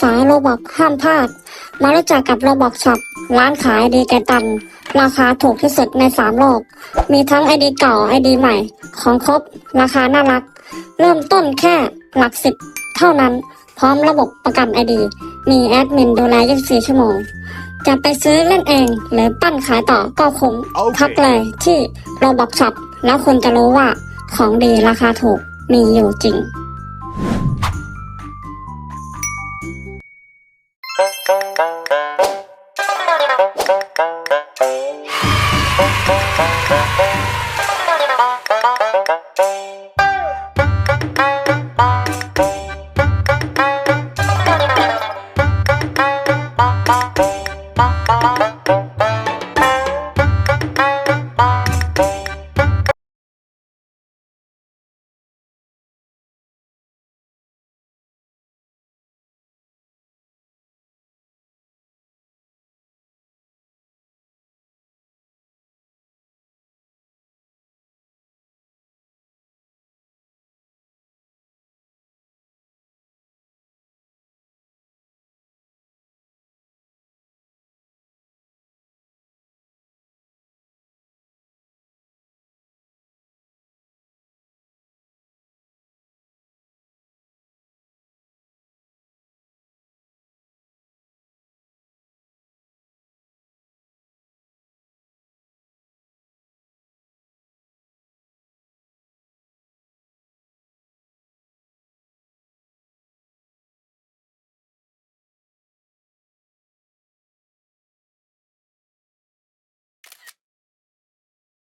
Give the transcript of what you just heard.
สายโรบอกห้ามพลาด มารู้จักกับโรบอกช็อปร้านขายดีแกตัน ราคาถูกที่สุดในสามโลก มีทั้งไอดีเก่าไอดีใหม่ ของครบ ราคาน่ารัก เริ่มต้นแค่หลักสิบเท่านั้น พร้อมระบบประกันไอดี มีแอดมินดูแล 24 ชั่วโมง จะไปซื้อเล่นเองหรือปั้นขายต่อก็คุ้มโอคทักเลยที่โรบอกช็อปแล้วคุณจะรู้ว่าของดีราคาถูกมีอยู่จริง